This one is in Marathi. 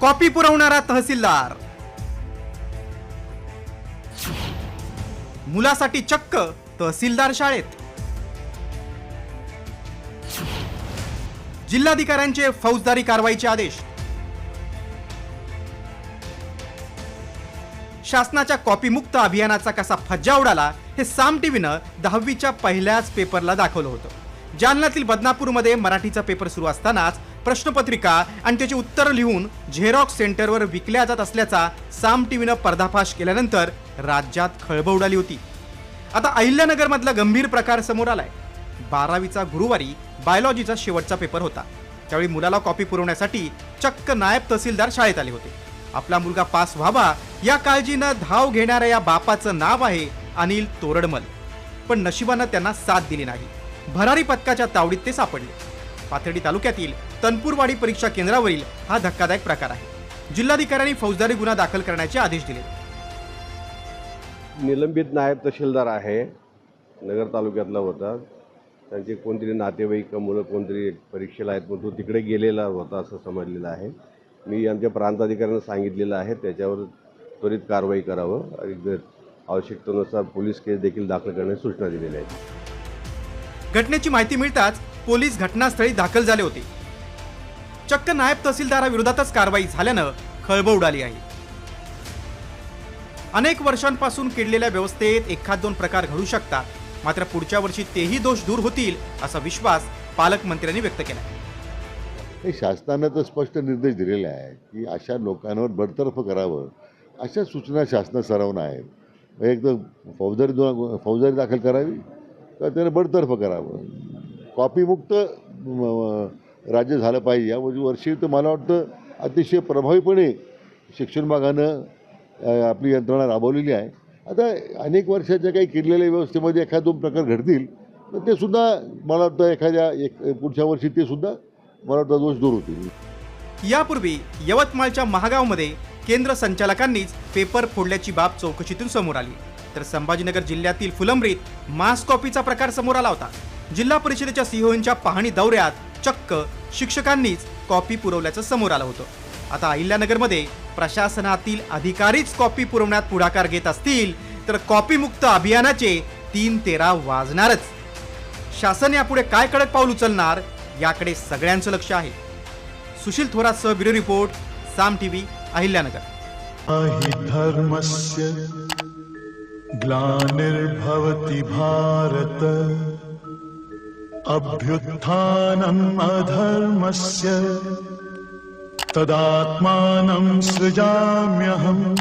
कॉपी पुरवणारा तहसीलदार. मुलासाठी चक्क तहसीलदार शाळेत. जिल्हाधिकाऱ्यांचे फौजदारी कारवाईचे आदेश. शासनाच्या कॉपीमुक्त अभियानाचा कसा फज्जा उडाला हे साम टीव्हीनं दहावीच्या पहिल्याच पेपरला दाखवलं होतं. जालन्यातील बदनापूरमध्ये मराठीचा पेपर सुरू असतानाच प्रश्नपत्रिका आणि त्याची उत्तरं लिहून झेरॉक्स सेंटरवर विकल्या जात असल्याचा साम टीव्हीनं पर्दाफाश केल्यानंतर राज्यात खळबळ उडाली होती. आता अहिल्यानगरमधला गंभीर प्रकार समोर आलाय. बारावीचा गुरुवारी बायोलॉजीचा शेवटचा पेपर होता. त्यावेळी मुलाला कॉपी पुरवण्यासाठी चक्क नायब तहसीलदार शाळेत आले होते. आपला मुलगा पास व्हावा या काळजीनं धाव घेणाऱ्या या बापाचं नाव आहे अनिल तोरडमल. पण नशिबानं त्यांना साथ दिली नाही. भरारी पथकाच्या तावडीत ते सापडले. पाथर्डी तालुक्यातील तनपूरवाडी परीक्षा केंद्रावरील हा धक्कादायक प्रकार आहे. जिल्हाधिकाऱ्यांनी फौजदारी गुन्हा दाखल करण्याचे आदेश दिले. निलंबित नायब तहसीलदार आहे. नगर तालुक्यातला होता. त्यांचे कोणतरी नातेवाईक मुलं कोणतरी परीक्षेला आहेत पण तो तिकडे गेलेला होता असं समजलेलं आहे. मी आमच्या प्रांताधिकाऱ्यांना सांगितलेलं आहे. त्याच्यावर त्वरित कारवाई करावं. आणि आवश्यकतेनुसार पोलीस केस देखील दाखल करण्याची सूचना दिलेल्या आहेत घटनेची माहिती मिळताच पोलीस घटनास्थळी दाखल झाले होते. चक्क नायब तहसीलदाराविरोधातच कारवाई झाल्यानं खळबळ उडाली आहे. अनेक वर्षांपासून किडलेल्या व्यवस्थेत एखाद दोन प्रकार घडू शकतात मात्र पुढच्या वर्षी तेही दोष दूर होतील असा विश्वास पालकमंत्र्यांनी व्यक्त केला. हे शासनानं तर स्पष्ट निर्देश दिलेले आहे की अशा लोकांवर बडतर्फ करावं अशा सूचना शासना सरावणं आहेत. एक तर फौजदारी फौजदारी दाखल करावी? तर त्याने बडतर्फ करावं? कॉपीमुक्त राज्य झालं पाहिजे. या वर्षी तर मला वाटतं अतिशय प्रभावीपणे शिक्षण विभागानं आपली यंत्रणा राबवलेली आहे. आता अनेक वर्षाच्या काही किडलेल्या व्यवस्थेमध्ये एखाद दोन प्रकार घडतील तर ते सुद्धा मला वाटतं एखाद्या एक पुढच्या वर्षी ते सुद्धा मला वाटतं दोष दूर होतील. यापूर्वी यवतमाळच्या महागावमध्ये केंद्र संचालकांनीच पेपर फोडल्याची बाब चौकशीतून समोर आली. तर संभाजीनगर जिल्ह्यातील फुलंब्रीत मास कॉपीचा प्रकार समोर आला होता. जिल्हा परिषदेच्या सिंहच्या पाहणी दौऱ्यात चक्क शिक्षकांनीच कॉपी पुरवल्याचं समोर आलं होतं. आता अहिल्यानगरमध्ये प्रशासनातील अधिकारीच कॉपी पुरवण्यात पुढाकार घेत असतील तर कॉपीमुक्त अभियानाचे तीन तेरा वाजणारच. शासन यापुढे काय कडक पाऊल उचलणार याकडे सगळ्यांचं लक्ष आहे. Sushil थोरातसह bureau report Saam TV Ahilyanagar. धर्मस्य ग्लानिर्भवति भारत। अभ्युत्थानम् अधर्मस्य। तदात्मानं सृजाम्यहम्